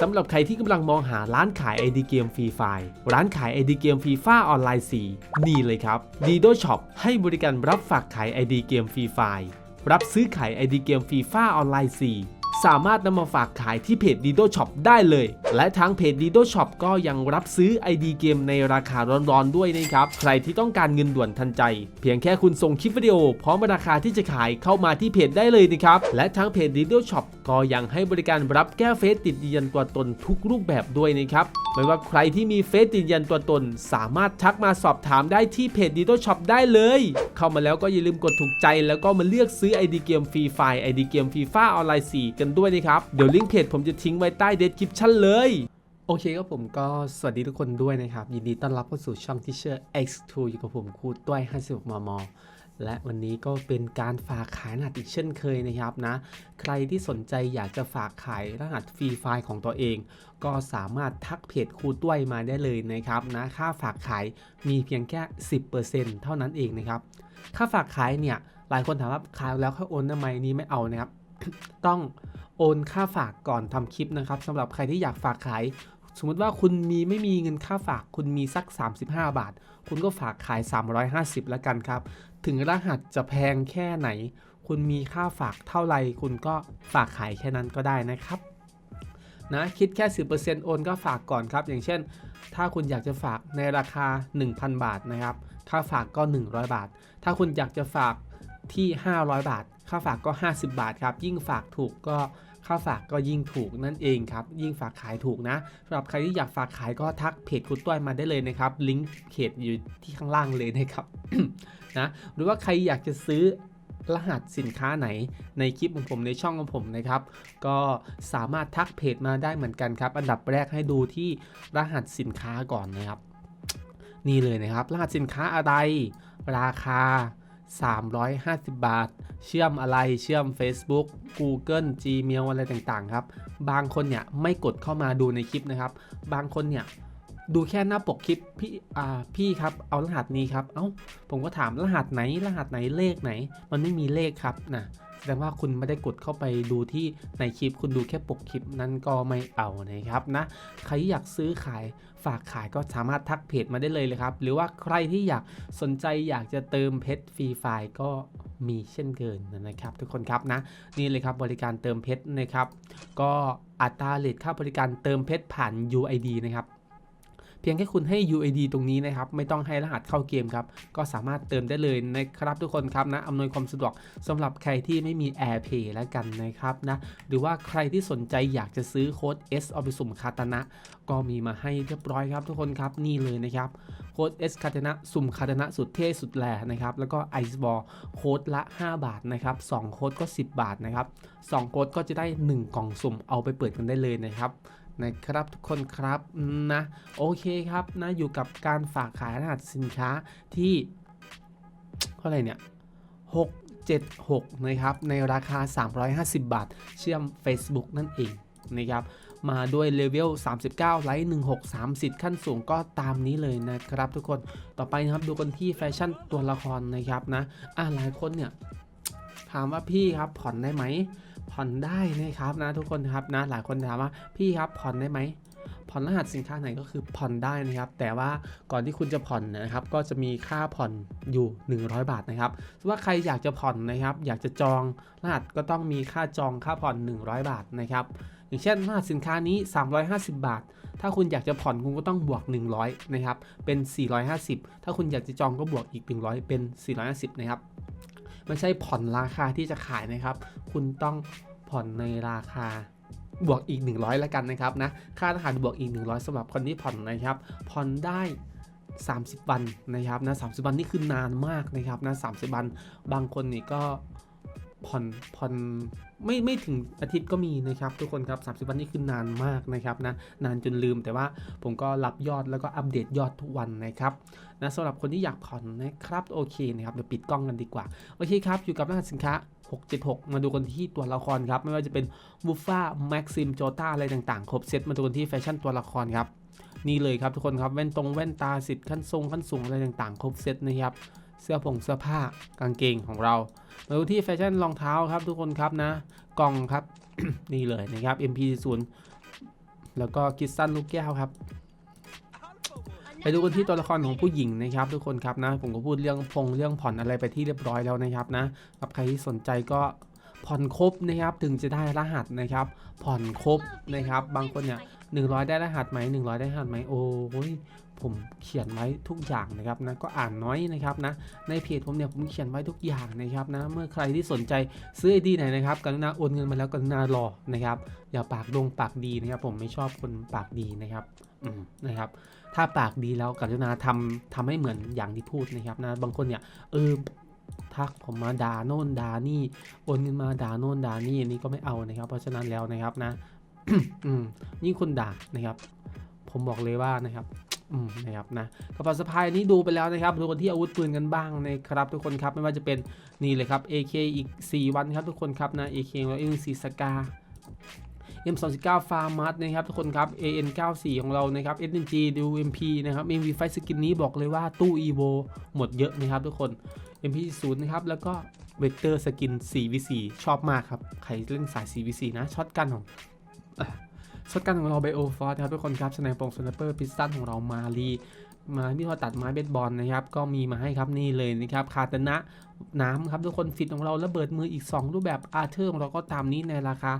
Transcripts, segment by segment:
สำหรับใครที่กำลังมองหาร้านขาย ID เกมฟรีไฟล์ร้านขาย ID เกมฟรีฟ้าออนไลน์ 4 นี่เลยครับดีโดช็อปให้บริการรับฝากขาย ID เกมฟรีไฟล์รับซื้อขาย ID เกมฟรีฟ้าออนไลน์ 4 สามารถนำมาฝากขายที่เพจ Dido Shop ได้เลย และทางเพจ Dido Shop ก็ยังรับซื้อ ID เกมในราคาร้อนๆด้วยนะครับ ใครที่ต้องการเงินด่วนทันใจ เพียงแค่คุณส่งคลิปวิดีโอ พร้อมราคาที่จะขายเข้ามาที่เพจได้เลยนะครับ และทางเพจ Dido Shop ก็ยังให้บริการรับแก้เฟซติดยืนยันตัวตนทุกรูปแบบด้วยนะครับไม่ว่าใครที่มีเฟซยืนยันตัวตน สามารถทักมาสอบถามได้ที่เพจ Dido Shop ได้เลย เข้ามาแล้วก็อย่าลืมกดถูกใจ แล้วก็มาเลือกซื้อ ID เกมฟรีไฟล์ ID เกมฟรีฟ้าออนไลน์4กันด้วยนะครับ เดี๋ยวลิงก์เพจผมจะทิ้งไว้ใต้ description เลย โอเคครับผมก็สวัสดีทุกคนด้วยนะครับ ยินดีต้อนรับเข้าสู่ช่อง Teacher X2 อยู่กับผมครูต้วย56มมและวันนี้ก็เป็นการฝากขายรหัสอีกเช่นเคยนะครับนะ ใครที่สนใจอยากจะฝากขายรหัสฟรีไฟล์ของตัวเอง ก็สามารถทักเพจครูต้วยมาได้เลยนะครับนะ ค่าฝากขายมีเพียงแค่ 10%เท่านั้นเองนะครับ ค่าฝากขายเนี่ย หลายคนถามว่าขายแล้วค่อยโอนทำไมนี้ไม่เอานะครับ ต้อง โอนค่าฝากก่อนทำคลิปนะครับสำหรับใครที่อยากฝากขาย สมมติว่าคุณมีไม่มีเงินค่าฝากคุณมีสัก 35 บาท คุณก็ฝากขาย 350แล้วกันครับ ถึงรหัสจะแพงแค่ไหน คุณมีค่าฝากเท่าไหร่คุณก็ฝากขายแค่นั้นก็ได้นะครับนะคิดแค่ 10%โอนก็ฝากก่อนครับ อย่างเช่น ถ้าคุณอยากจะฝากในราคา 1,000 บาทนะครับ ค่าฝากก็ 100 บาท ถ้าคุณอยากจะฝากที่ 500 บาท ค่าฝากก็ 50 บาทครับ ยิ่งฝากถูกก็ ค่าวฝากก็ยิ่งถูกนั่นเองครับ ยิ่งฝากขายถูกนะสำหรับใครที่อยากฝากขายก็ทักเพจคุณต้อยมาได้เลยนะครับ ลิงก์เพจอยู่ที่ข้างล่างเลยนะครับนะหรือว่าใครอยากจะซื้อรหัสสินค้าไหนในคลิปของผมในช่องของผมนะครับ ก็สามารถทักเพจมาได้เหมือนกันครับ อันดับแรกให้ดูที่รหัสสินค้าก่อนนะครับ นี่เลยนะครับ รหัสสินค้าอะไร ราคา 350 บาท เชื่อมอะไรเชื่อม Facebook Google Gmail อะไรต่างๆครับ บางคนเนี่ยไม่กดเข้ามาดูในคลิปนะครับ บางคนเนี่ยดูแค่หน้าปกคลิปพี่อ่าพี่ครับเอารหัสนี้ครับ เอ้าผมก็ถามรหัสไหนรหัสไหนเลขไหน มันไม่มีเลขครับนะ แสดงว่าคุณไม่ได้กดเข้าไปดูที่ในคลิป คุณดูแค่ปกคลิปนั้นก็ไม่เอานะครับนะใครอยากซื้อขายฝากขายก็สามารถทักเพจมาได้เลยเลยครับ หรือว่าใครที่อยากสนใจอยากจะเติมเพชรฟรีไฟล์ก็มีเช่นเกินนะครับ ทุกคนครับนะนี่เลยครับบริการเติมเพชรนะครับ ก็อัตราเลทค่าบริการเติมเพชรผ่าน UID นะครับ เพียงแค่คุณให้ UID ตรงนี้นะครับ ไม่ต้องให้รหัสเข้าเกมครับ ก็สามารถเติมได้เลยนะครับทุกคนครับนะอำนวยความสะดวกสำหรับใครที่ไม่มี AirPay แล้วกันนะครับนะ หรือว่าใครที่สนใจอยากจะซื้อโค้ด S เอาไปสุ่มคาตานะ ก็มีมาให้เรียบร้อยครับทุกคนครับนี่เลยนะครับโค้ด S คาตานะสุ่มคาตานะสุดเท่สุดแหล่นะครับแล้วก็ Ice Ball โค้ดละ 5 บาทนะครับ2โค้ดก็ 10 บาทนะครับ2โค้ดก็จะได้ 1 กล่องสุ่มเอาไปเปิดกันได้เลยนะครับ นะครับทุกคนครับนะโอเคครับนะอยู่กับการฝากขายรหัสสินค้าที่เท่าไหร่เนี่ย676นะครับในราคา 350 บาท เชื่อม Facebook นั่นเองนะครับมาด้วยเลเวล 39 ไลท์ 1630 ขั้นสูงก็ตามนี้เลยนะครับ ทุกคน ต่อไปนะครับดูกันที่แฟชั่นตัวละครนะครับนะ อ่าหลายคนเนี่ย ถามว่าพี่ครับผ่อนได้ไหม ผ่อนได้นะครับนะทุกคนครับนะหลายคนถามว่าพี่ครับผ่อนได้ไหมผ่อนรหัสสินค้าไหนก็คือผ่อนได้นะครับ แต่ว่าก่อนที่คุณจะผ่อนนะครับ ก็จะมีค่าผ่อนอยู่ 100 บาทนะครับว่าใครอยากจะผ่อนนะครับ อยากจะจองรหัสก็ต้องมีค่าจองค่าผ่อน 100 บาทนะครับ อย่างเช่นรหัสสินค้านี้ 350 บาท ถ้าคุณอยากจะผ่อนคุณก็ต้องบวก 100 นะครับ เป็น 450 ถ้าคุณอยากจะจองก็บวกอีก 100 เป็น 450 นะครับ ไม่ใช่ผ่อนราคาที่จะขายนะครับ คุณต้องผ่อนในราคาบวกอีก 100แล้วกันนะครับนะค่ารหัสบวกอีก 100สำหรับคนที่ผ่อนนะครับ ผ่อนได้ 30 วันนะครับนะสาวันนี่คือนานมากนะครับนะสาวันบางคนนี่ก็ ผ่อนผ่อนไม่ไม่ถึงอาทิตย์ก็มีนะครับทุกคนครับ30 วันนี่คือนานมากนะครับนะนานจนลืมแต่ว่าผมก็รับยอดแล้วก็อัปเดตยอดทุกวันนะครับนะสำหรับคนที่อยากผ่อนนะครับโอเคนะครับเดี๋ยวปิดกล้องกันดีกว่าโอเคครับอยู่กับรหัสสินค้า 676 มาดูกันที่ตัวละครครับไม่ว่าจะเป็นบูฟ่าแม็กซิมโจต้าอะไรต่างๆ ครบเซตมาดูกันที่แฟชั่นตัวละครครับนี่เลยครับทุกคนครับแว่นตรงแว่นตาสิทธิ์ขั้นทรงขั้นสูงอะไรต่างๆ ครบเซตนะครับ เสื้อผงเสื้อผ้ากางเกงของเรา มาดูที่แฟชั่นรองเท้าครับทุกคนครับนะ กล่องครับ นี่เลยนะครับ MP0 แล้วก็คิสซันลูกแก้วครับ ไปดูกันที่ตัวละครของผู้หญิงนะครับ ทุกคนครับนะ ผมก็พูดเรื่องพงเรื่องผ่อนอะไรไปที่เรียบร้อยแล้วนะครับนะกับใครที่สนใจก็ผ่อนครบนะครับถึงจะได้รหัสนะครับ ผ่อนครบนะครับ บางคนเนี่ย100ได้รหัสไหม100ได้รหัสไหมโอ้ย ผมเขียนไว้ทุกอย่างนะครับนะก็อ่านน้อยนะครับนะในเพจผมเนี่ยผมเขียนไว้ทุกอย่างนะครับนะเมื่อใครที่สนใจซื้อไอดีไหนนะครับกรุณาโอนเงินมาแล้วกรุณารอนะครับอย่าปากดงปากดีนะครับ ผมไม่ชอบคนปากดีนะครับอืมนะครับ ถ้าปากดีแล้วกรุณาทำทำให้เหมือนอย่างที่พูดนะครับนะบางคนเนี่ยเออทักผมมาด่าโน่นด่านี่โอนเงินมาด่าโน่นด่านี่อันนี้ก็ไม่เอานะครับ เพราะฉะนั้นแล้วนะครับนะยิ่งคนด่านะครับ ผมบอกเลยว่านะครับ นะครับนะกระเป๋าสะพายนี้ดูไปแล้วนะครับดูกันที่อาวุธปืนกันบ้างนะครับทุกคนครับไม่ว่าจะเป็นนี่เลยครับ AK อีก 4 วันครับทุกคนครับนะ AK แล้วเอ็นซีสกา M29 ฟาร์มัสนะครับทุกคนครับ AN94 ของเรานะครับ SMG ดู MP นะครับ MV5 สกินนี้บอกเลยว่าตู้ EVO หมดเยอะนะครับทุกคน MP0 นะครับแล้วก็เวกเตอร์สกิน 4v4 ชอบมากครับ ใครเล่นสาย 4v4 นะช็อตกันของ อะช็อตกันของเราไบโอฟอร์ครับทุกคนครับสไนปงสไนเปอร์พิสตันของเรามารีมาที่พอตัดไม้เบสบอลนะครับ ก็มีมาให้ครับนี่เลยนะครับคาตนะน้ำครับทุกคนฟิตของเราระเบิดมืออีก 2 รูปแบบอาร์เธอร์ของเราก็ตามนี้ในราคา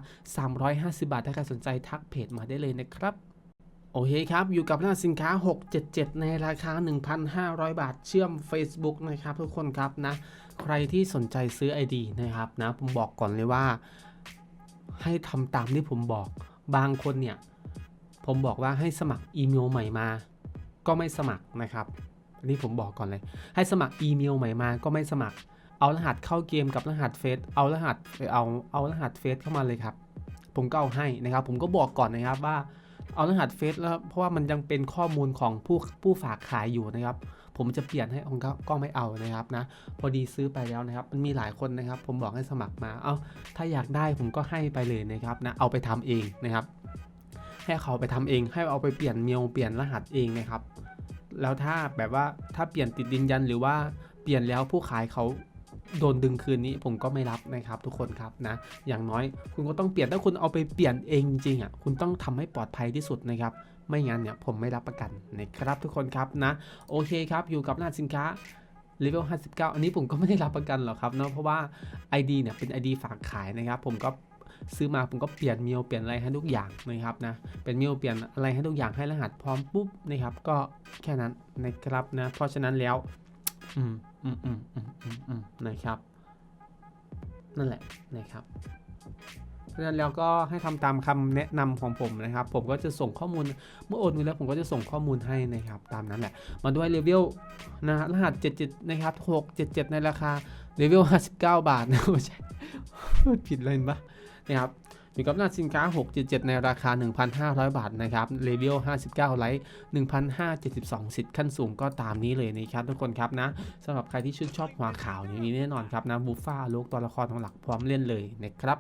350 บาท ถ้าใครสนใจทักเพจมาได้เลยนะครับโอเคครับ อยู่กับหน้าสินค้า 677 ในราคา 1,500 บาท เชื่อม Facebook นะครับทุกคนครับนะ ใครที่สนใจซื้อ ID นะครับนะ ผมบอกก่อนเลยว่า ให้ทำตามที่ผมบอก บางคนเนี่ย ผมบอกว่าให้สมัครอีเมลใหม่มา ก็ไม่สมัครนะครับอันนี้ผมบอกก่อนเลย ให้สมัครอีเมลใหม่มา ก็ไม่สมัคร เอารหัสเข้าเกมกับรหัสเฟซเอารหัสเอาเอารหัสเฟซเข้ามาเลยครับ ผมก็เอาให้นะครับ ผมก็บอกก่อนนะครับว่าเอารหัสเฟซแล้วเพราะว่ามันยังเป็นข้อมูลของผู้ผู้ฝากขายอยู่นะครับ ผมจะเปลี่ยนให้องค์ก็ก็ไม่เอานะครับนะ พอดีซื้อไปแล้วนะครับ มันมีหลายคนนะครับ ผมบอกให้สมัครมา เอาถ้าอยากได้ผมก็ให้ไปเลยนะครับนะ เอาไปทำเองนะครับ ให้เขาไปทำเอง ให้เอาไปเปลี่ยนเมลเปลี่ยนรหัสเองนะครับ แล้วถ้าแบบว่าถ้าเปลี่ยนติดดินยันหรือว่าเปลี่ยนแล้วผู้ขายเขา โดนดึงคืนนี้ผมก็ไม่รับนะครับทุกคนครับนะอย่างน้อยคุณก็ต้องเปลี่ยนถ้าคุณเอาไปเปลี่ยนเองจริงๆอะคุณต้องทำให้ปลอดภัยที่สุดนะครับไม่งั้นเนี่ยผมไม่รับประกันนะครับทุกคนครับนะโอเคครับอยู่กับหน้าสินค้าเลเวล59 อันนี้ผมก็ไม่ได้รับประกันหรอกครับเนาะเพราะว่า ID เนี่ยเป็น ID ฝากขายนะครับ ผมก็ซื้อมาผมก็เปลี่ยนเมลเปลี่ยนอะไรให้ทุกอย่างนะครับนะเป็นเมลเปลี่ยนอะไรให้ทุกอย่างให้รหัสพร้อมปุ๊บนะครับก็แค่นั้นนะครับนะเพราะฉะนั้นแล้วอืม อืมอืมอืมอืมอืมนะครับ นั่นแหละนะครับเพราะฉะนั้นแล้วก็ให้ทำตามคำแนะนำของผมนะครับ ผมก็จะส่งข้อมูลเมื่อโอนเงินแล้วผมก็จะส่งข้อมูลให้นะครับ ตามนั้นแหละ มาด้วยเลเวลนะรหัส 77 นะครับ 677 ในราคาเลเวล59 บาทนะไม่ใช่ผิดเลยปะนะครับ อยู่กับหน้าสินค้า677ในราคา 1,500 บาทนะครับเลเวล 59 ไลท์1,572 สิทธิ์ขั้นสูงก็ตามนี้เลยนะครับทุกคนครับนะสำหรับใครที่ชื่นชอบหัวข่าวอย่างนี้แน่นอนครับนะบูฟ่าลูกตัวละครของหลักพร้อมเล่นเลยนะครับ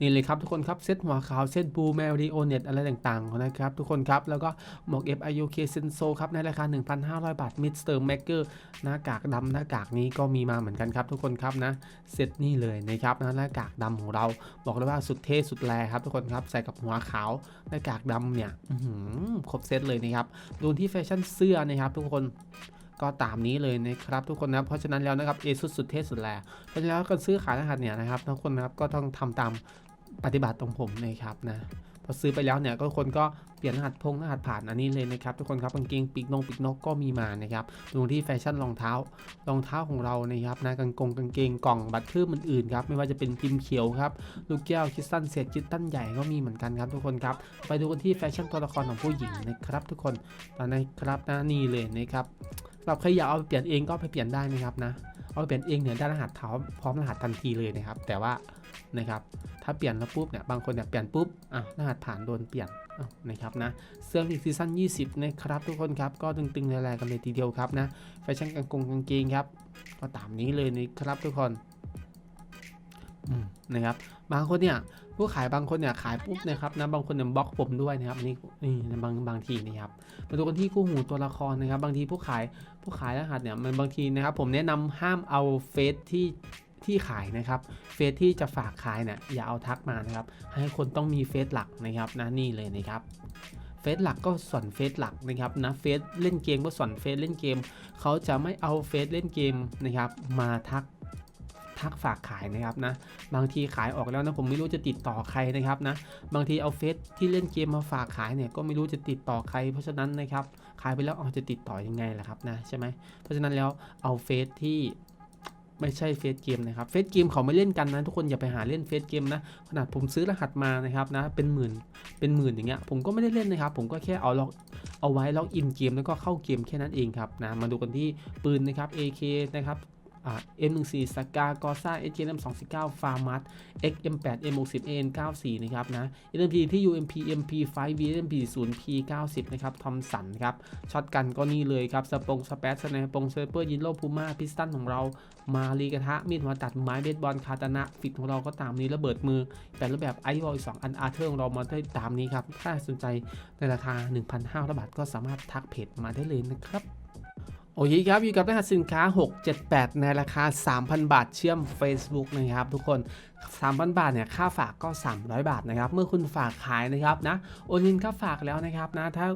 นี่เลยครับทุกคนครับเซตหัวขาวเซตบูแมริโอเน็ตอะไรต่างๆนะครับทุกคนครับแล้วก็หมวก F I U K s e n s o ครับในราคา 1,500 บาทมิสเตอร์แมกเกอร์หน้ากากดำหน้ากากนี้ก็มีมาเหมือนกันครับทุกคนครับนะเซตนี่เลยนะครับนะหน้ากากดำของเราบอกเลยว่าสุดเท่สุดแรครับทุกคนครับใส่กับหัวขาวหน้ากากดำเนี่ยครบเซตเลยนะครับดูที่แฟชั่นเสื้อนะครับทุกคนก็ตามนี้เลยนะครับทุกคนนะเพราะฉะนั้นแล้วนะครับเอสุดสุดเท่สุดแลเพราะฉะนั้นแล้วการซื้อขายรหัสเนี่ยนะครับทุกคนนะครับก็ต้องทำตาม ปฏิบัติตรงผมนะครับนะพอซื้อไปแล้วเนี่ยก็คนก็เปลี่ยนรหัสพงรหัสผ่านอันนี้เลยนะครับทุกคนครับกางเกงปีกนงปีกนกก็มีมานะครับดูที่แฟชั่นรองเท้ารองเท้าของเรานะครับนะกางกงกางเกงกล่องบัตรเพิ่มอื่นๆครับไม่ว่าจะเป็นพิมพ์เขียวครับลูกแก้วคิสตันเศษคิสตันใหญ่ก็มีเหมือนกันครับทุกคนครับไปดูกันที่แฟชั่นตัวละครของผู้หญิงนะครับ ทุกคนตอนนี้ครับนะนี่เลยนะครับสำหรับใครอยากเอาไปเปลี่ยนเองก็ไปเปลี่ยนได้นะครับนะเอาไปเปลี่ยนเองเนี่ยได้รหัสเท้าพร้อมรหัสทันทีเลยนะครับแต่ว่า นะครับ ถ้าเปลี่ยนแล้วปุ๊บเนี่ย บางคนเนี่ยเปลี่ยนปุ๊บ อะรหัสผ่านโดนเปลี่ยนนะครับนะเสื้ออีกซีซั่น20 นะครับ ทุกคนครับ ก็ตึงๆแรงๆกันเลยทีเดียวครับนะ แฟชั่นกางกงกางเกงครับ ก็ตามนี้เลยนะครับทุกคนนะครับ บางคนเนี่ยผู้ขายบางคนเนี่ยขายปุ๊บนะครับนะบางคนเนี่ยบล็อกผมด้วยนะครับนี่นี่บางบางทีนะครับมาดูกันที่คู่หูตัวละครนะครับ บางทีผู้ขายผู้ขายรหัสเนี่ยมันบางทีนะครับ ผมแนะนำห้ามเอาเฟซที่ ที่ขายนะครับ เฟซที่จะฝากขายเนี่ยอย่าเอาทักมานะครับ ให้คนต้องมีเฟซหลักนะครับนะนี่เลยนะครับเฟซหลักก็ส่วนเฟซหลักนะครับนะเฟซเล่นเกมก็ส่วนเฟซเล่นเกม เขาจะไม่เอาเฟซเล่นเกมนะครับ มาทักทักฝากขายนะครับนะบางทีขายออกแล้วนะผมไม่รู้จะติดต่อใครนะครับนะบางทีเอาเฟซที่เล่นเกมมาฝากขายเนี่ยก็ไม่รู้จะติดต่อใคร เพราะฉะนั้นนะครับขายไปแล้วเอาจะติดต่อยังไงล่ะครับนะใช่ไหมเพราะฉะนั้นแล้วเอาเฟซที่ ไม่ใช่เฟซเกมนะครับเฟซเกมเขาไม่เล่นกันนะทุกคนอย่าไปหาเล่นเฟซเกมนะขนาดผมซื้อรหัสมานะครับนะเป็นหมื่นเป็นหมื่นอย่างเงี้ยผมก็ไม่ได้เล่นนะครับ ผมก็แค่เอาล็อกเอาไว้ล็อกอินเกมแล้วก็เข้าเกมแค่นั้นเองครับนะมาดูกันที่ปืนนะครับ AK นะครับ อ่า M14 สกากอซ่า SKM 219ฟาร์มัส XM8 M60 AN94 นะครับนะ LMP ที่ UMP MP5 VMP 0 P90 นะครับทอมสันครับช็อตกันก็นี่เลยครับสปงสเปซสไนปงเซเปอร์ยินโลพูม่าพิสตันของเรามารีกระทะมีดหัวตัดไม้เบสบอลคาตานะฟิตของเราก็ตามนี้ระเบิดมือ แต่รูปแบบไอวอลสองอันอาร์เธอร์ของเรามาได้ตามนี้ครับถ้าสนใจในราคา1,500บาทก็สามารถทักเพจมาได้เลยนะครับ โอเคครับอยู่กับรหัสสินค้า 678 ในราคา 3,000 บาทเชื่อม Facebook นะครับทุกคน 3,000 บาทเนี่ยค่าฝากก็ 300 บาทนะครับ เมื่อคุณฝากขายนะครับนะโอนเงินค่าฝากแล้วนะครับนะถ้า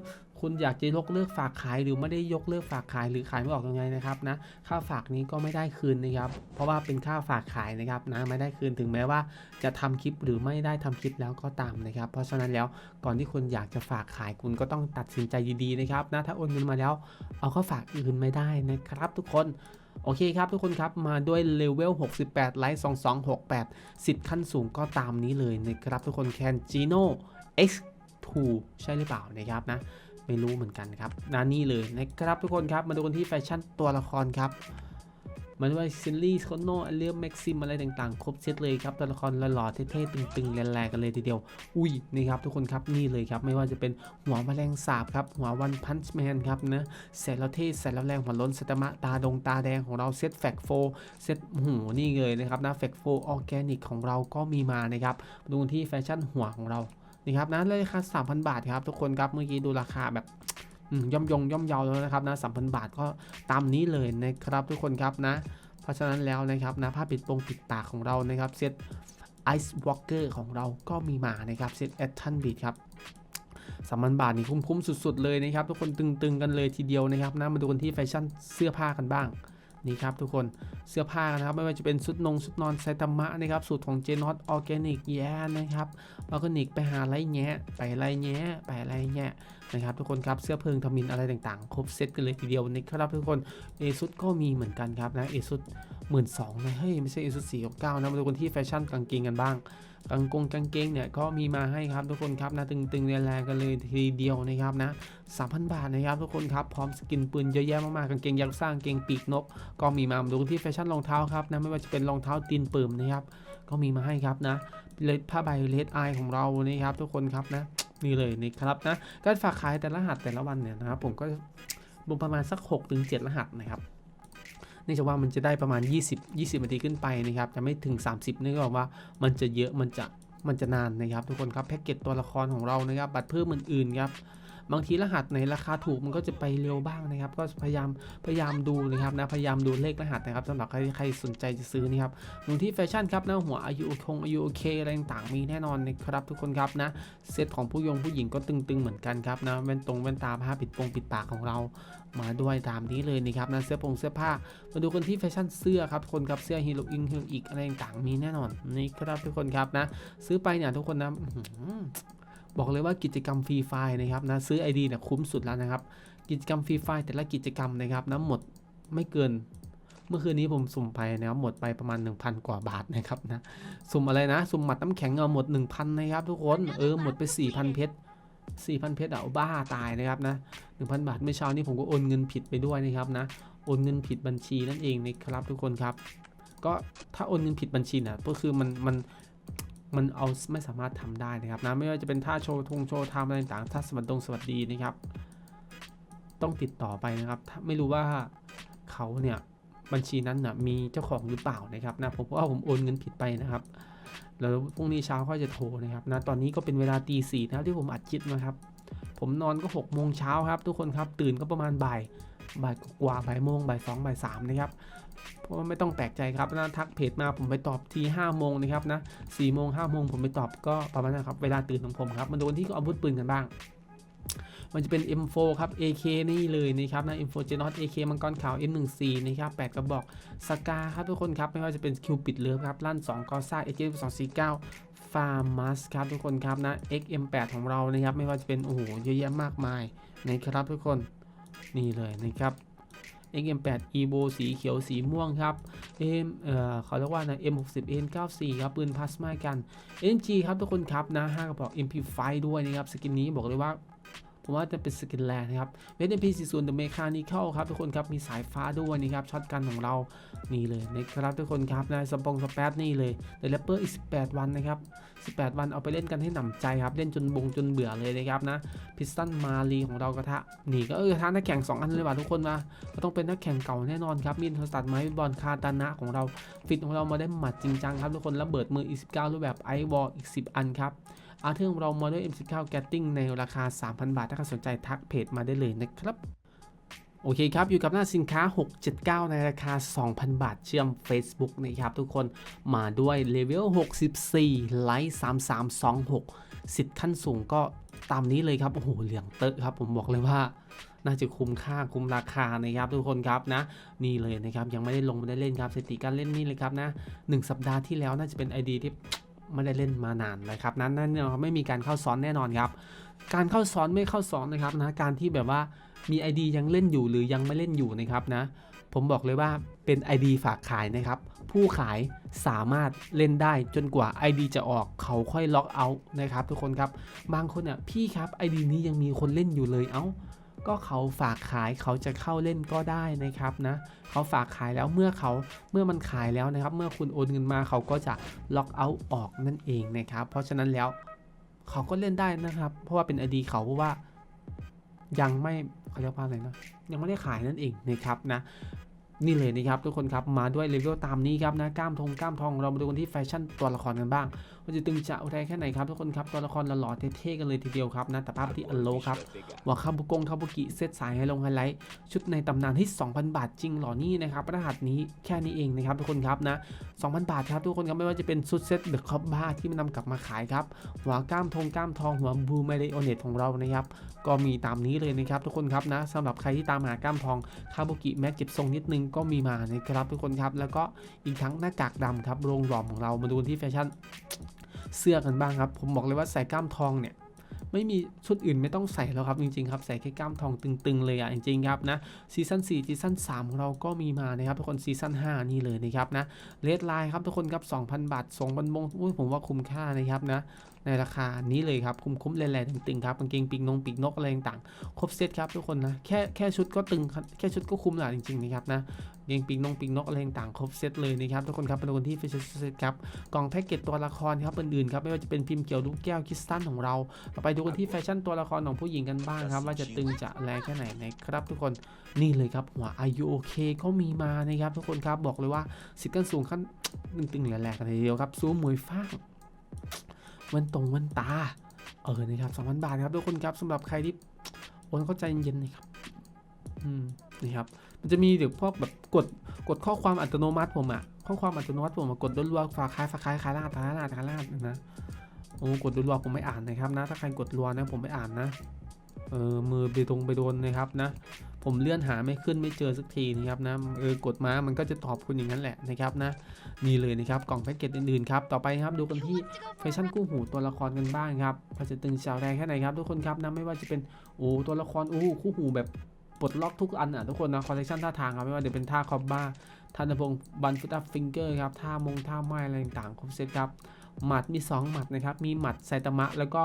คุณอยากจะยกเลิกฝากขายหรือไม่ได้ยกเลิกฝากขายหรือขายไม่ออกยังไงนะครับนะค่าฝากนี้ก็ไม่ได้คืนนะครับเพราะว่าเป็นค่าฝากขายนะครับนะไม่ได้คืนถึงแม้ว่าจะทำคลิปหรือไม่ได้ทำคลิปแล้วก็ตามนะครับ เพราะฉะนั้นแล้วก่อนที่คุณอยากจะฝากขายคุณก็ต้องตัดสินใจดีๆนะครับนะถ้าโอนเงินมาแล้ว เอาเข้าฝากอื่นไม่ได้นะครับทุกคนโอเคครับทุกคนครับมาด้วยเลเวล 68 ไลท์ 2268 สิทธิ์ขั้นสูงก็ตามนี้เลยนะครับทุกคนแคนจีโน่ X2 ใช่หรือเปล่านะครับนะ ไม่รู้เหมือนกันครับนานี่เลยนะครับทุกคนครับ มาดูกันที่แฟชั่นตัวละครครับมาด้วยซิลลี่โคโนอเลียมแม็กซิมอะไรต่างๆ ครบเซตเลยครับ ตัวละครหล่อๆเท่ๆตึงๆแรงๆกันเลยทีเดียว อุ้ยนี่ครับทุกคนครับนี่เลยครับ ไม่ว่าจะเป็นหัวแมลงสาบครับ หัววันพันช์แมนครับนะเสร็จแล้วเท่เสร็จแล้วแรงหัวล้นสตมะตาดงตาแดงของเราเซตแฟกโฟเซตหูนี่เลยนะครับนะแฟกโฟออร์แกนิกของเราก็มีมานะครับดูกันที่แฟชั่นหัวของเรา นี่ครับนะเลยราคา3,000บาทครับทุกคนครับเมื่อกี้ดูราคาแบบย่อมยงย่อมเยาแล้วนะครับนะสามพันบาทก็ตามนี้เลยนะครับทุกคนครับนะ เพราะฉะนั้นแล้วนะครับนะผ้าปิดโปงปิดปากของเรานะครับเซต Ice Walker ของเราก็มีมานะครับเซต a t t o n Beat ครับสามพันบาทนี่คุ้มๆสุด ๆ เลยนะครับ ทุกคนตึง ๆ กันเลยทีเดียวนะครับนะมาดูกันที่แฟชั่นเสื้อผ้ากันบ้าง นี่ครับทุกคนเสื้อผ้านะครับไม่ว่าจะเป็นชุดนงชุดนอนไซตามะนะครับสูตรของเจนอตออร์แกนิกแย่นะครับออร์แกนิกไปหาไรแง่ไปไรแง่ไปไรแง่นะครับทุกคนครับเสื้อเพลิงทมินอะไรต่างๆ ครบเซตกันเลยทีเดียวนะครับทุกคนเอซุดก็มีเหมือนกันครับนะเอซุดหมื่นสองนะเฮ้ยไม่ใช่เอซุดสี่เก้านะมาดูกันที่แฟชั่นกางเกงกันบ้าง กางกงกางเกงเนี่ยก็มีมาให้ครับทุกคนครับนะตึงๆแรงๆกันเลยทีเดียวนะครับนะสามพันบาทนะครับทุกคนครับพร้อมสกินปืนเยอะแยะมากๆกางเกงยักษ์สร้างเกงปีกนก ก็มีมาดูที่แฟชั่นรองเท้าครับนะไม่ว่าจะเป็นรองเท้าตีนปืมนะครับก็มีมาให้ครับนะเลดผ้าใบเลดไอของเรานี่ครับทุกคนครับนะนี่เลยนี่ครับนะการฝากขายแต่ละหัสแต่ละวันเนี่ยนะครับผมก็รวมประมาณสัก6ถึง7รหัสนะครับ นื่องจากว่ามันจะได้ประมาณ 20 20นาทีขึ้นไปนะครับจะไม่ถึง 30เนื่องจากว่ามันจะเยอะมันจะมันจะนานนะครับ ทุกคนครับแพ็กเกจตัวละครของเรานะครับบัตรเพิ่มอื่นๆครับ บางทีรหัสในราคาถูกมันก็จะไปเร็วบ้างนะครับ ก็พยายามพยายามดูนะครับนะพยายามดูเลขรหัสนะครับสำหรับใครใครสนใจจะซื้อนะครับดูที่แฟชั่นครับหน้าหัวอายุคงอายุโอเคอะไรต่างๆมีแน่นอนนะครับทุกคนครับนะเซตของผู้ยงผู้หญิงก็ตึงๆเหมือนกันครับนะแว่นตรงแว่นตาผ้าปิดปงปิดปากของเรามาด้วยตามนี้เลยนะครับนะเสื้อผงเสื้อผ้า มาดูกันที่แฟชั่นเสื้อครับคนครับเสื้อฮีโร่อิงฮิลอีกอะไรต่างๆมีแน่นอนนี่ครับทุกคนครับนะ ซื้อไปเนี่ยทุกคนนะ บอกเลยว่ากิจกรรมฟรีไฟล์นะครับนะซื้อ ID เนี่ยคุ้มสุดแล้วนะครับ กิจกรรมฟรีไฟล์แต่ละกิจกรรมนะครับนะหมดไม่เกิน เมื่อคืนนี้ผมสุ่มไปนะครับหมดไปประมาณ 1,000 กว่าบาทนะครับนะสุ่มอะไรนะ สุ่มหมัดน้ำแข็งเอาหมด 1,000 นะครับ ทุกคนเออหมดไป 4,000 เพชร4,000 เพชรเอาบ้าตายนะครับนะ1,000 บาทเมื่อเช้านี้ผมก็โอนเงินผิดไปด้วยนะครับนะโอนเงินผิดบัญชีนั่นเองนะครับทุกคนครับ ก็ถ้าโอนเงินผิดบัญชีน่ะก็คือมันมัน มันเอาไม่สามารถทำได้นะครับนะไม่ว่าจะเป็นท่าโชว์ทงโชว์ทำอะไรต่างๆท่าสวัสดงสวัสดีนะครับ ต้องติดต่อไปนะครับถ้าไม่รู้ว่าเขาเนี่ยบัญชีนั้นนะมีเจ้าของหรือเปล่านะครับนะผมว่าผมโอนเงินผิดไปนะครับแล้วพรุ่งนี้เช้าก็จะโทรนะครับนะตอนนี้ก็เป็นเวลาตีสี่นะที่ผมอัดคลิปนะครับ ผมนอนก็6กโมงเช้าครับ ทุกคนครับตื่นก็ประมาณบ่ายบ่ายกว่าบ่ายโมงบ่ายสองบ่ายสามนะครับ ราะว่าไม่ต้องแปลกใจครับนะทักเพจมาผมไปตอบทีห้าโมงนะครับนะสี่โมงห้าโมงผมไปตอบก็ประมาณนั้นครับเวลาตื่นของผมครับมาดูกันที่อาวุธปืนกันบ้าง มันจะเป็น M4 ครับ AK นี่เลยนะครับนะ M4 g e n o t AK มังกรขาว M14 นะครับ8กระบอกสกาครับทุกคนครับไม่ว่าจะเป็นคิวปิดเลิฟครับลั่น2กอซ่า AK 249ฟาร์มัสครับทุกคนครับนะ XM8 ของเรานะครับไม่ว่าจะเป็นโอ้โหเยอะแยะมากมายนะครับทุกคนนี่เลยนะครับ XM8 Evo สีเขียวสีม่วงครับ M เอ่อเขาเรียกว่านะ M60 N94 ครับ ปืนพลาสมากัน NG ครับทุกคนครับนะ5กระบอก MP5 ด้วยนะครับ สกินนี้บอกเลยว่า ผมว่าจะเป็นสกินแรกนะครับเวท MP40 The Mechanical ครับทุกคนครับมีสายฟ้าด้วยนะครับช็อตกันของเรานี่เลยนะครับทุกคนครับนะสปองสเปซนี่เลยเดลเปอร์อีก 18 วันนะครับ18 วันเอาไปเล่นกันให้หนำใจครับ เล่นจนบงจนเบื่อเลยนะครับนะพิสตันมารีของเรากระทะนี่ก็เออกระทะนักแข่ง 2 อันเลยว่ะทุกคนมาก็ต้องเป็นนักแข่งเก่าแน่นอนครับมีนโทรศัพท์ไม้บอลคาตานะของเราฟิตของเรามาได้หมัดจริงจังครับทุกคนระเบิดมืออีก19รูปแบบไอวอลอีก 10 อันครับ อาเทอร์ของเรา Model M19 Gatting ในราคา 3,000 บาท ถ้าใครสนใจทักเพจมาได้เลยนะครับ โอเคครับ อยู่กับหน้าสินค้า 679 ในราคา 2,000 บาท เชื่อม Facebook นะครับทุกคนมาด้วยเลเวล 64 ไลท์3326 สิทธิ์ขั้นสูงก็ตามนี้เลยครับ โอ้โห เหลืองเตอะครับ ผมบอกเลยว่าน่าจะคุ้มค่าคุ้มราคานะครับทุกคนครับนะนี่เลยนะครับยังไม่ได้ลงไม่ได้เล่นครับสถิติการเล่นนี่เลยครับนะ1สัปดาห์ที่แล้วน่าจะเป็น ID ที่ ไม่ได้เล่นมานานนะครับ นั้นนั่นเนี่ยไม่มีการเข้าซ้อนแน่นอนครับ การเข้าซ้อนไม่เข้าซ้อนนะครับนะ การที่แบบว่ามี ID ยังเล่นอยู่หรือยังไม่เล่นอยู่นะครับนะ ผมบอกเลยว่าเป็น ID ฝากขายนะครับ ผู้ขายสามารถเล่นได้จนกว่า ID จะออกเขาค่อยล็อกเอาท์นะครับ ทุกคนครับ บางคนเนี่ยพี่ครับ ID นี้ยังมีคนเล่นอยู่เลยเอ้า ก็เขาฝากขายเขาจะเข้าเล่นก็ได้นะครับนะเขาฝากขายแล้วเมื่อเขาเมื่อมันขายแล้วนะครับ เมื่อคุณโอนเงินมาเขาก็จะล็อกเอาท์ออกนั่นเองนะครับ เพราะฉะนั้นแล้วเขาก็เล่นได้นะครับ เพราะว่าเป็นอดีเขาเพราะว่ายังไม่เขาเรียกว่าอะไรนะยังไม่ได้ขายนั่นเองนะครับนะนี่เลยนะครับทุกคนครับมาด้วยเลเวลตามนี้ครับนะกล้ามทงกล้ามทองเรามาดูกันที่แฟชั่นตัวละครกันบ้าง ว่าจะตึงจะอุไรแค่ไหนครับทุกคนครับตัวละครหล่อๆเท่ๆกันเลยทีเดียวครับนะแต่ภาพที่อันโลครับว่าคาบุกงคาบุกิเซตสายให้ลงไฮไลท์ชุดในตำนานที่ 2,000 บาทจริงหรอนี่นะครับรหัสนี้แค่นี้เองนะครับทุกคนครับนะ2,000 บาทครับทุกคนครับไม่ว่าจะเป็นชุดเซตเดอะคอปบ้าที่มันนำกลับมาขายครับหัวกล้ามทงกล้ามทองหัวบูมเดโอเนตของเรานะครับก็มีตามนี้เลยนะครับทุกคนครับนะสำหรับใครที่ตามหากล้ามทองคาบุกิแม็กเก็บทรงนิดนึงก็มีมานะครับทุกคนครับแล้วก็อีกทั้งหน้ากากดำครับโรงหลอมของเรามาดูที่แฟชั่น เสื้อกันบ้างครับ ผมบอกเลยว่าใส่กล้ามทองเนี่ยไม่มีชุดอื่นไม่ต้องใส่แล้วครับจริงๆครับใส่แค่กล้ามทองตึงๆเลยอะจริงๆครับนะซีซั่น4ซีซั่น3ของเราก็มีมานะครับทุกคนซีซั่น5นี่เลยนะครับนะเลดไลน์ครับทุกคนครับ2,000 บาท2 0 0 0บงอุ้ยผมว่าคุ้มค่านะครับนะ ในราคานี้เลยครับ คุ้มๆแรงๆตึงๆครับกางเกงปีกนงปีกนกอะไรต่างๆ ครบเซตครับทุกคนนะ แค่แค่ชุดก็ตึง แค่ชุดก็คุ้มและจริงๆนะครับนะกางเกงปีกนงปีกนกอะไรต่างๆครบเซตเลยนะครับทุกคนครับเป็นคนที่เฟชั่นเซตครับ กล่องแพ็กเกจตัวละครครับอื่นๆครับไม่ว่าจะเป็นพิมพ์เกี่ยวลูกแก้วคิสตัลของเราไปดูกันที่แฟชั่นตัวละครของผู้หญิงกันบ้างครับ ว่าจะตึงจะแรงแค่ไหนนะครับ ทุกคนนี่เลยครับหัวอายุโอเคก็มีมานะครับทุกคนครับบอกเลยว่าสิทธิ์กันสูงขั้นตึงๆแหลกๆกันทีเดียวครับซูมวยฟ้า วันตรงวันตา เออนะครับสองพันบาทครับทุกคนครับสำหรับใครที่โอนเข้าใจเย็นๆนะครับ อืมนี่ครับ มันจะมีเดี๋ยวพวกแบบกดกดข้อความอัตโนมัติผมอะข้อความอัตโนมัติผมกดรัวๆฝากคล้ายฝากคล้ายคล้ายล่าคล้ายล่าคล้ายล่านะโอ้กดรัวๆผมไม่อ่านนะครับนะ ถ้าใครกดรัวนะผมไม่อ่านนะ เออมือไปตรงไปโดนนะครับนะ ผมเลื่อนหาไม่ขึ้นไม่เจอสักทีนะครับนะเออกดมามันก็จะตอบคุณอย่างนั้นแหละนะครับนะนี่เลยนะครับกล่องแพ็กเกจอื่นๆครับต่อไปครับดูกันที่แฟชั่นกู้หูตัวละครกันบ้างครับพอจะตึงชาวแรงแค่ไหนครับทุกคนครับนะไม่ว่าจะเป็นโอ้ตัวละครโอ้คู่หูแบบปลดล็อกทุกอันอะทุกคนนะคอลเลคชันท่าทางครับไม่ว่าจะเป็นท่าคอบบ้าท่าตะพงบันฟุตอัพฟิงเกอร์ครับท่ามงท่าไม้อะไรต่างๆครบเซตครับ หมัดมี 2 หมัดนะครับ มีหมัดไซตามะแล้วก็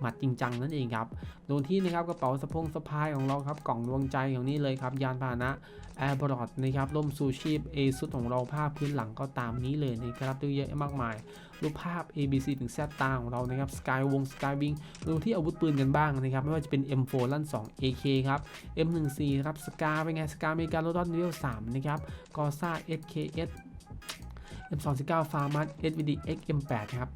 หมัดจริงจังนั่นเองครับโดนที่นะครับกระเป๋าสะพงสะพายของเราครับ กล่องดวงใจของนี่เลยครับ ยานพาหนะแอร์บรอดนะครับร่มซูชีพเอซุดของเราภาพพื้นหลังก็ตามนี้เลยนะครับดูเยอะมากมาย รูปภาพ A B C ถึง Z ตาของเรานะครับสกายวงสกายวิงดูที่อาวุธปืนกันบ้างนะครับ ไม่ว่าจะเป็น M4 ลั่น 2 AK ครับ M14 ครับสกาเป็นไงสกาเมกาโลดอนเลเวล3นะครับกอซ่า SKS M219 ฟาร์มัส SVD XM8 ครับ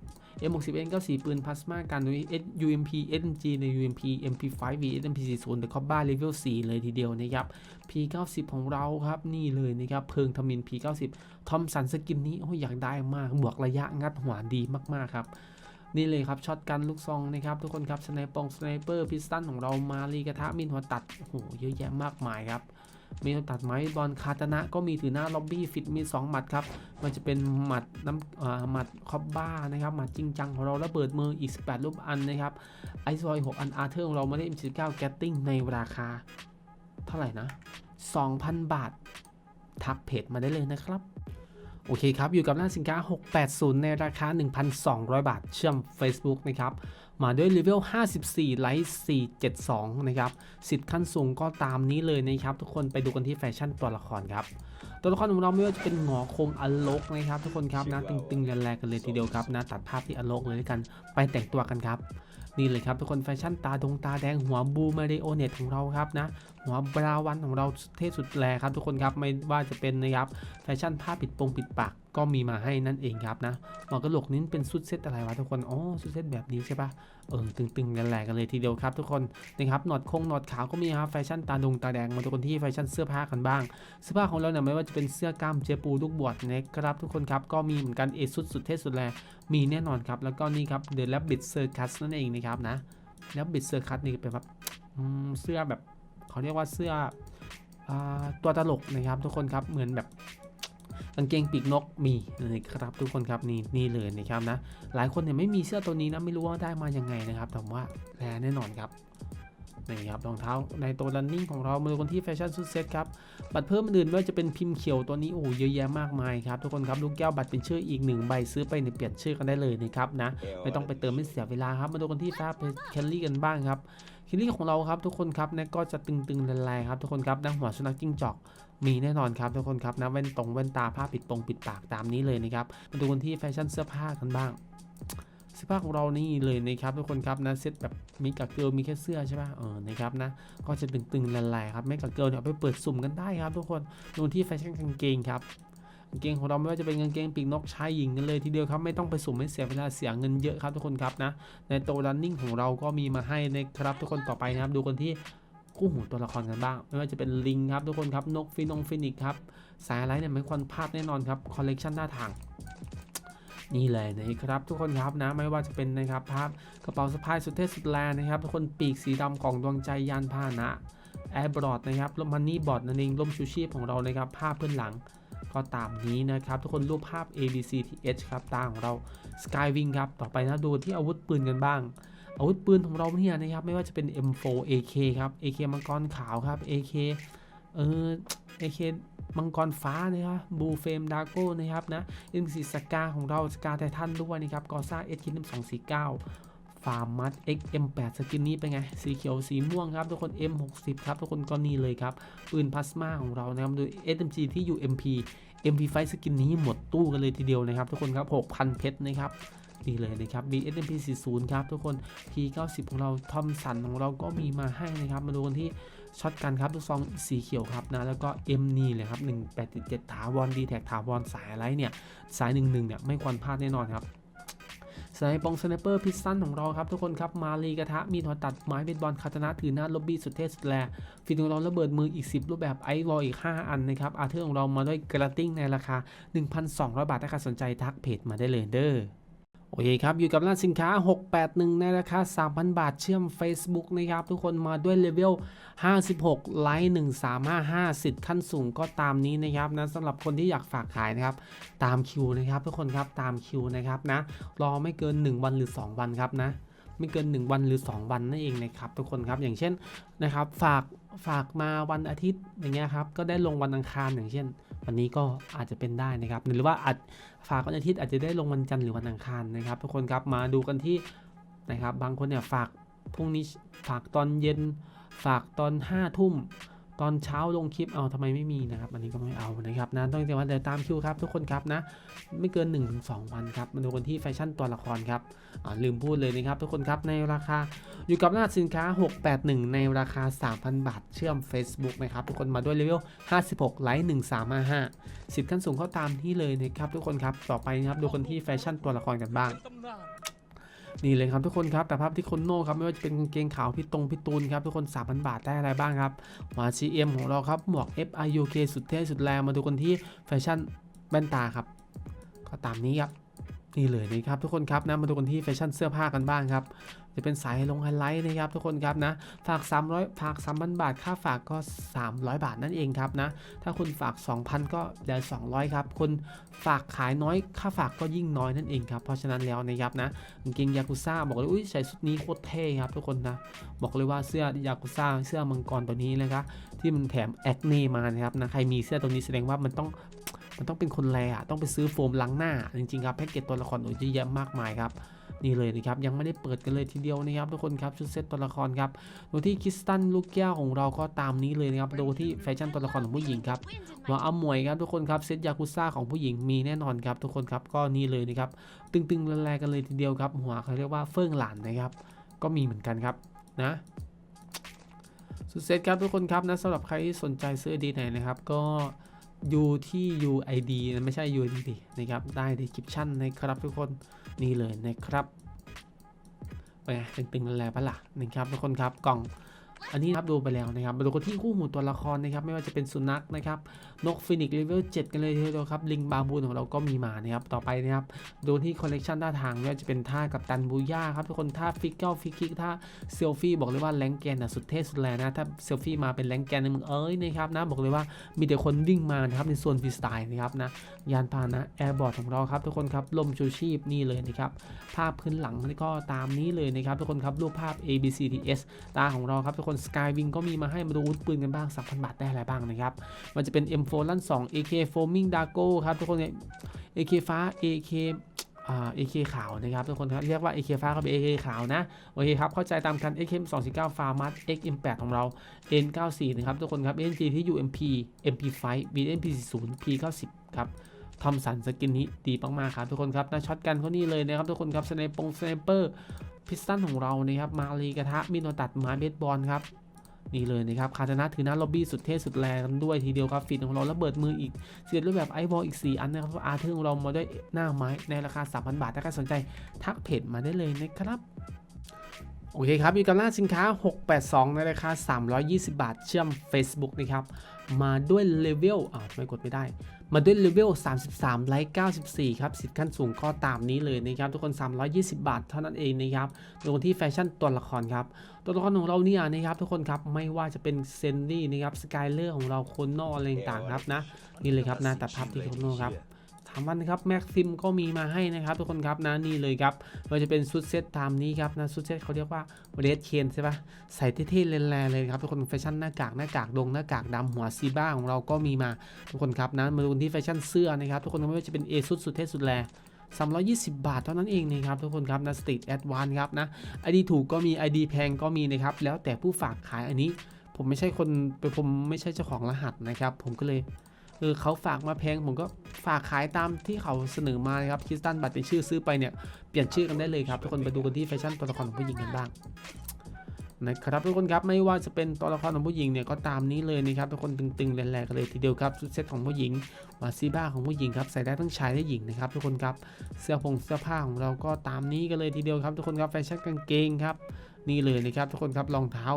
M60 N94 ปืนพลาสมากันโดย UMP SMG ใน UMP MP5 V SMP40 The Cobra Level 4เลยทีเดียวนะครับ P90 ของเราครับนี่เลยนะครับเพิงทมิน P90 ทอมสันสกินนี้โอ้ยอยากได้มากบวกระยะงัดหัวดีมากๆครับนี่เลยครับช็อตกันลูกซองนะครับทุกคนครับสไนปองสไนเปอร์พิสตันของเรามารีกระทะมินหัวตัดโอ้โหเยอะแยะมากมายครับ มีตัดไม้บอลคาตนะก็มีถือหน้าล็อบบี้ฟิตมี 2 หมัดครับ มันจะเป็นหมัดน้ำหมัดคอบบ้านะครับหมัดจริงจังของเราระเบิดมืออีก 18 รูปอันนะครับไอซ์บอย6อันอาร์เธอร์ของเรามาได้ M19 แกตติ้งในราคา เท่าไหร่นะ 2,000 บาท ทักเพจมาได้เลยนะครับ โอเคครับ อยู่กับร้านสินค้า 680 ในราคา 1,200 บาท เชื่อม Facebook นะครับ มาด้วยเลเวล 54 ไลท์472 นะครับ สิทธิ์ขั้นสูงก็ตามนี้เลยนะครับ ทุกคนไปดูกันที่แฟชั่นตัวละครครับ ตัวละครของเราไม่ว่าจะเป็นหงอคงอลกนะครับ ทุกคนครับนะตึงๆแรงๆกันเลยทีเดียวครับนะตัดภาพที่อลกเลยด้วยกัน ไปแต่งตัวกันครับ นี่เลยครับทุกคนแฟชั่นตาดงตาแดงหัวบูมาริโอเน็ตของเราครับนะหัวบราวันของเราเท่สุดแลครับทุกคนครับไม่ว่าจะเป็นนะครับแฟชั่นผ้าปิดปงปิดปาก ก็มีมาให้นั่นเองครับนะหมอกระโหลกนี้เป็นชุดเซตอะไรวะทุกคนอ๋อชุดเซตแบบนี้ใช่ปะเออตึงๆกันแหลกกันเลยทีเดียวครับทุกคนนะครับหนวดคงหนวดขาวก็มีครับแฟชั่นตาดงตาแดงมาทุกคนที่แฟชั่นเสื้อผ้ากันบ้างเสื้อผ้าของเราเนี่ยไม่ว่าจะเป็นเสื้อกล้ามเจปูลูกบวชนะครับทุกคนครับก็มีเหมือนกันเอสุดสุดเท่สุดแลมีแน่นอนครับแล้วก็นี่ครับ The Rabbit Circus นั่นเองนะครับนะแล้วบิดเซอร์คัตนี่เป็นแบบเสื้อแบบเขาเรียกว่าเสื้ออตัวตลกนะครับทุกคนครับเหมือนแบบ กางเกงปีกนกมีเลยครับทุกคนครับนี่นี่เลยนะครับนะ หลายคนเนี่ยไม่มีเสื้อตัวนี้นะไม่รู้ว่าได้มายังไงนะครับแต่ว่าแท้แน่นอนครับนี่ครับรองเท้าในตัว running ของเรามาดูกันที่แฟชั่นสุดเซ็ตครับ บัตรเพิ่มอื่นไม่ว่าจะเป็นพิมพ์เขียวตัวนี้โอ้โหเยอะแยะมากมายครับ ทุกคนครับลูกแก้วบัตรเป็นชื่ออีกหนึ่งใบซื้อไปเนี่ยเปลี่ยนชื่อกันได้เลยนะครับนะ ไม่ต้องไปเติมไม่เสียเวลาครับ มาดูกันที่ฟ้าแคลรี่กันบ้างครับแคลรี่ของเราครับทุกคนครับนะก็จะตึงๆแรงๆครับทุกคนครับนะหัวสุนัขจิ้งจอก มีแน่นอนครับทุกคนครับนะแว่นตรงแว่นตาผ้าปิดปงปิดปากตามนี้เลยนะครับมาดูกันที่แฟชั่นเสื้อผ้ากันบ้างเสื้อผ้าของเรานี่เลยนะครับทุกคนครับนะเซ็ตแบบมีกับเกิลมีแค่เสื้อใช่ป่ะเออนะครับนะก็จะตึงๆแรงๆครับไม่กับเกิลเนี่ยเอาไปเปิดสุ่มกันได้ครับ ทุกคนดูที่แฟชั่นกางเกงครับกางเกงของเราไม่ว่าจะเป็นกางเกงปีกนกชายหญิงกันเลยทีเดียวครับไม่ต้องไปสุ่มให้เสียเวลาเสียเงินเยอะครับทุกคนครับนะในตัว running ของเราก็มีมาให้นะครับทุกคนต่อไปนะครับดูกันที่ คู่หูตัวละครกันบ้าง ไม่ว่าจะเป็นลิงครับทุกคนครับ นกฟินงฟินิกครับ สายอะไรเนี่ยไม่ควรพลาดแน่นอนครับ คอลเลกชันหน้าทาง นี่เลยนะครับทุกคนครับนะไม่ว่าจะเป็นนะครับภาพกระเป๋าสะพายสุดเท่สุดแลนะครับ ทุกคนปีกสีดำของดวงใจยานพาหนะแอร์บอร์ดนะครับลมมันนี่บอร์ดนั่นเองร่มชูชีพของเรานะครับภาพเพื้นหลังก็ตามนี้นะครับ ทุกคนรูปภาพ A B C T H ครับตาของเรา Skywing ครับ ต่อไปนะดูที่อาวุธปืนกันบ้าง อาวุธปืนของเราเนี่ยนะครับไม่ว่าจะเป็น M4 AK ครับ AK มังกรขาวครับ AK เออ AK มังกรฟ้านะครับบูเฟมดาโก้นะครับนะ M4 สกาของเราสกาไททันด้วยนะครับกอซ่า S คิด2 4 9ฟาร์มัด XM8 สกินนี้เป็นไง สีเขียวสีม่วงครับ ทุกคน M60 ครับ ทุกคนก็นี่เลยครับ ปืนพลาสมาของเรานะครับโดย SMG ที่ UMP MP5 สกินนี้หมดตู้กันเลยทีเดียวนะครับ ทุกคนครับ 6,000 เพชรนะครับ นี่เลยนะครับ มี SMP 40ครับทุกคน P90 ของเราทอมสันของเราก็มีมาให้นะครับ มาดูกันที่ช็อตกันครับลูกซองสีเขียวครับนะแล้วก็ M นี่เลยครับ1877ถาวรดีแท็กถาวรสายอะไรเนี่ยสาย 11เนี่ยไม่ควรพลาดแน่นอนครับสไนปองสไนเปอร์พิซซันของเราครับทุกคนครับมาลีกระทะมีดหัวตัดไม้เบสบอลคาตนะถือหน้าล็อบบี้สุดเท่สุดแลฟินของเราระเบิดมืออีก 10 รูปแบบไอวอลอีก 5 อันนะครับอาเธอร์ของเรามาด้วยกระติ้งในราคา 1,200 บาทถ้าใครสนใจทักเพจมาได้เลยเด้อ โอเคครับ อยู่กับร้านสินค้า 681 ในราคา 3,000 บาทเชื่อม Facebook นะครับ ทุกคนมาด้วยเลเวล 56 ไลค์1355สิทธิ์ขั้นสูงก็ตามนี้นะครับนะสำหรับคนที่อยากฝากขายนะครับ ตามคิวนะครับ ทุกคนครับตามคิวนะครับนะ รอไม่เกิน 1 วันหรือ 2 วันครับนะ ไม่เกิน 1 วันหรือ 2 วันนั่นเองนะครับ ทุกคนครับอย่างเช่นนะครับ ฝากฝากมาวันอาทิตย์อย่างเงี้ยครับก็ได้ลงวันอังคารอย่างเช่น วันนี้ก็อาจจะเป็นได้นะครับ หรือว่าอาจฝากวันอาทิตย์อาจจะได้ลงวันจันทร์หรือวันอังคารนะครับ ทุกคนครับมาดูกันที่นะครับ บางคนเนี่ยฝากพรุ่งนี้ฝากตอนเย็น ฝากตอน5้าทุ่ม ตอนเช้าลงคลิปเอาทำไมไม่มีนะครับ อันนี้ก็ไม่เอานะครับนะต้องแต่ว่าเดี๋ยวตามคิวครับทุกคนครับนะ ไม่เกิน 1-2 วันครับมาดูกันที่แฟชั่นตัวละครครับลืมพูดเลยนะครับทุกคนครับในราคาอยู่กับหน้าสินค้า 681 ในราคา 3,000 บาท เชื่อม Facebook นะครับทุกคนมาด้วยเลเวล 56 ไลค์1355 สิทธิ์ขั้นสูงเข้าตามที่เลยนะครับทุกคนครับต่อไปนะครับดูกันที่แฟชั่นตัวละครกันบ้าง นี่เลยครับทุกคนครับแต่ภาพที่คนโน่ครับไม่ว่าจะเป็นกางเกงขาวพี่ตรงพี่ตูนครับทุกคน3,000 บาทได้อะไรบ้างครับหมาชีเอ็มของเราครับหมวก FIUK สุดเท่สุดแรงมาดูคนที่แฟชั่นแว่นตาครับ ก็ตามนี้ครับนี่เลยนะครับทุกคนครับนะมาดูกันที่แฟชั่นเสื้อผ้ากันบ้างครับ จะเป็นสายลงไฮไลท์นะครับทุกคนครับนะฝาก 300ฝาก3,000 บาท ค่าฝากก็ 300 บาทนั่นเองครับนะถ้าคุณฝาก 2,000 ก็เหลือ200 ครับคุณฝากขายน้อยค่าฝากก็ยิ่งน้อยนั่นเองครับเพราะฉะนั้นแล้วนะครับนะกางเกงยากุซ่าบอกเลยอุ้ยใส่ชุดนี้โคตรเท่ครับทุกคนนะบอกเลยว่าเสื้อยากุซ่าเสื้อมังกรตัวนี้นะครับที่มันแถมแอคเน่มานะครับนะใครมีเสื้อตัวนี้แสดงว่ามันต้องมันต้องเป็นคนแรอะต้องไปซื้อโฟมล้างหน้า จริงๆครับแพ็กเกจตัวละครโอ้ยเยอะแยะมากมายครับ นี่เลยนะครับยังไม่ได้เปิดกันเลยทีเดียวนะครับทุกคนครับชุดเซตตัวละครครับโดูที่คริสตันลูกแก้วของเราก็ตามนี้เลยนะครับโดูที่แฟชั่นตัวละครของผู้หญิงครับหัวอมวยครับทุกคนครับเซตยากุซ่าของผู้หญิงมีแน่นอนครับทุกคนครับก็นี่เลยนะครับตึงๆแรงๆกันเลยทีเดียวครับหัวเขาเรียกว่าเฟิ่องหลานนะครับก็มีเหมือนกันครับนะสุดเซตครับทุกคนครับนะสำหรับใครที่สนใจซื้อดีไหนนะครับก็ อยู่ที่ UID นะไม่ใช่ UID นะครับ ได้ description นะครับทุกคนนี่เลยนะครับเปนไงตึงๆแล้วปะล่ะนะครับทุกคนครับกล่อง อันนี้ครับดูไปแล้วนะครับมาดูกันที่คู่หูตัวละครนะครับไม่ว่าจะเป็นสุนัขนะครับนกฟินิกเลเวล7กันเลยทีเดียวครับลิงบาบูนของเราก็มีมานะครับต่อไปนะครับดูที่คอลเลกชันท่าทางไม่ว่าจะเป็นท่ากับตันบูย่าครับทุกคนท่าฟิกเกิลฟิกคิกท่าเซลฟี่บอกเลยว่าแรงแกนนะสุดเท่สุดแรงนะถ้าเซลฟี่มาเป็นแรงแกนในมึงเอ้ยนะครับนะบอกเลยว่ามีแต่คนวิ่งมานะครับในส่วนฟรีสไตล์นะครับนะยานพาหนะแอร์บอร์ดของเราครับทุกคนครับลมชูชีพนี่เลยนะครับภาพพื้นหลังก็ตามนี้เลยนะครับทุกคนครับรูปภาพ A B C D S ตาของเราครับทุกคน Skywing ก็มีมาให้มาดูวุธปืนกันบ้าง 3,000 บาทได้อะไรบ้างนะครับ มันจะเป็น M4 ลั่น2 AK Foaming Dago ครับ ทุกคนเนี่ย AK ฟ้า AK อ่า AK ขาวนะครับทุกคนครับเรียกว่า AK ฟ้าก็เป็น AK ขาวนะ โอเคครับ เข้าใจตามกัน XM 2 9 Farmat XM8 ของเรา N94 นะครับทุกคนครับ NG ที่ UMP MP5 BNP40 P90 ครับ ทอมสันสกินนี้ดีมากๆครับทุกคนครับน้าช็อตกันเขานี่เลยนะครับทุกคนครับสไนปงสไนเปอร์พิสตันของเรานะครับมารีกระทะมิโนตัดม้เบสบอลครับนี่เลยนะครับคาตานะถือหน้าล็อบบี้สุดเท่สุดแรงกันด้วยทีเดียวครับฟีดของเราระเบิดมืออีกเสียดรูปแบบไอวอลอีก 4 อันนะครับอาร์เธอร์ของเรามาด้วยหน้าไม้ในราคา 3,000 บาท ถ้าใครสนใจทักเพจมาได้เลยนะครับ โอเคครับมีกำลังสินค้า 682 ในราคา 320 บาท เชื่อม Facebook นะครับ มาด้วยเลเวลอ่าทำไมกดไม่ได้ มาด้วยเลเวล 33 ไลค์94 ครับ สิทธิ์ขั้นสูงก็ตามนี้เลยนะครับ ทุกคน 320 บาทเท่านั้นเองนะครับดูกันที่แฟชั่นตัวละครครับ ตัวละครของเราเนี่ยนะครับทุกคนครับ ไม่ว่าจะเป็นเซนดี้นะครับ สกายเลอร์ของเราโคนนออะไรต่างครับนะ นี่เลยครับหน้าตัดภาพที่โคนนอครับ ถามวันนะครับแม็กซิมก็มีมาให้นะครับทุกคนครับนะนี่เลยครับเราจะเป็นชุดเซตตามนี้ครับนะชุดเซตเขาเรียกว่าเรดเคนใช่ปะใส่เท่ๆแรงๆเลยครับทุกคนแฟชั่นหน้ากากหน้ากากดงหน้ากากดำหัวซีบ้าของเราก็มีมาทุกคนครับนะมาดูที่แฟชั่นเสื้อนะครับทุกคนไม่ว่าจะเป็นเอซุดสุดเท่สุดแรง320 บาทเท่านั้นเองนะครับทุกคนครับนะสตรีทแอดวานครับนะไอดีถูกก็มี ID แพงก็มีนะครับแล้วแต่ผู้ฝากขายอันนี้ ผมไม่ใช่คนผมไม่ใช่เจ้าของรหัสนะครับ ผมก็เลย เออเขาฝากมาแพงผมก็ฝากขายตามที่เขาเสนอมานะครับคริสตันบัตรเป็นชื่อซื้อไปเนี่ยเปลี่ยนชื่อกันได้เลยครับทุกคนไปดูกันที่แฟชั่นตัวละครของผู้หญิงกันบ้างนะครับทุกคนครับไม่ว่าจะเป็นตัวละครของผู้หญิงเนี่ยก็ตามนี้เลยนะครับทุกคนตึงๆแรงๆกันเลยทีเดียวครับชุดเซ็ตของผู้หญิงมาซีบ้าของผู้หญิงครับใส่ได้ทั้งชายและหญิงนะครับทุกคนครับเสื้อผงเสื้อผ้าของเราก็ตามนี้กันเลยทีเดียวครับทุกคนครับแฟชั่นกางเกงครับนี่เลยนะครับทุกคนครับรองเท้า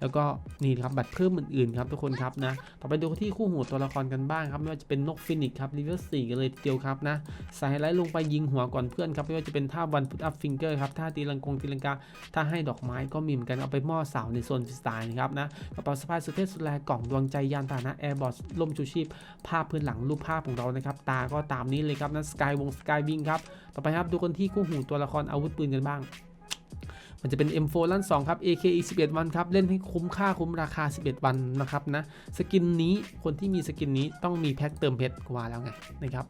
แล้วก็นี่ครับบัตรเพิ่มอื่นๆครับทุกคนครับนะต่อไปดูที่คู่หูตัวละครกันบ้างครับไม่ว่าจะเป็นนกฟินิกครับรีเวอร์สี่กันเลยทีเดียวครับนะใส่ไฮไลท์ลงไปยิงหัวก่อนเพื่อนครับไม่ว่าจะเป็นท่าวันพุทอัพฟิงเกอร์ครับท่าตีลังกงตีลังกาท่าให้ดอกไม้ก็มีเหมือนกันเอาไปมอเสาในโซนสไตล์นะครับนะกระเป๋าสะพายสุดเท่สุดแรงกล่องดวงใจยานพาหนะแอร์บอสล่มชูชีพภาพพื้นหลังรูปภาพของเรานะครับตาก็ตามนี้เลยครับนะสกายวงสกายวิงครับต่อไปครับดูกันที่คู่หูตัวละครอาวุธปืนกันบ้าง มันจะเป็น M4 ลั่น2ครับ AK อีก11 วันครับ เล่นให้คุ้มค่าคุ้มราคา 11 วันนะครับนะ สกินนี้คนที่มีสกินนี้ต้องมีแพ็คเติมเพชรกว่าแล้วไงนะครับ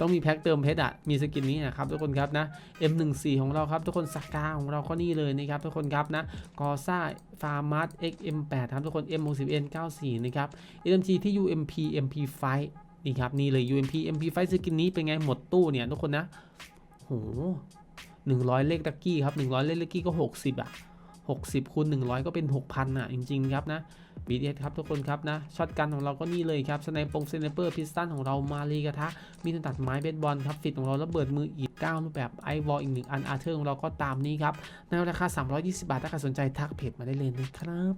ต้องมีแพ็คเติมเพชรอะ มีสกินนี้นะครับทุกคนครับนะ M14 ของเราครับทุกคนสกาของเราก็นี่เลยนะครับทุกคนครับนะกอซ่าฟาร์มัส XM8 ครับทุกคน M60N94 นะครับ SMG ที่ UMP MP5 นี่ครับนี่เลย UMP MP5 สกินนี้เป็นไงหมดตู้เนี่ยทุกคนนะโห หนึ่งร้อยเลขดักกี้ครับหนึ่งร้อยเลขดักกี้ก็หกสิบอะหกสิบคูณหนึ่งร้อยก็เป็นหกพันอะ จริง ๆ ครับนะ BTS ครับทุกคนครับนะช็อตกันของเราก็นี่เลยครับสไนปงสไนเปอร์พิสตันของเรามารีกระทะ มีตัดไม้เบสบอลครับฟิตของเราระเบิดมืออีก9รูปแบบไอวอลอีกหนึ่งอันอาร์เธอร์ของเราก็ตามนี้ครับในราคา 320 บาทถ้าใครสนใจทักเพจมาได้เลยนะครับ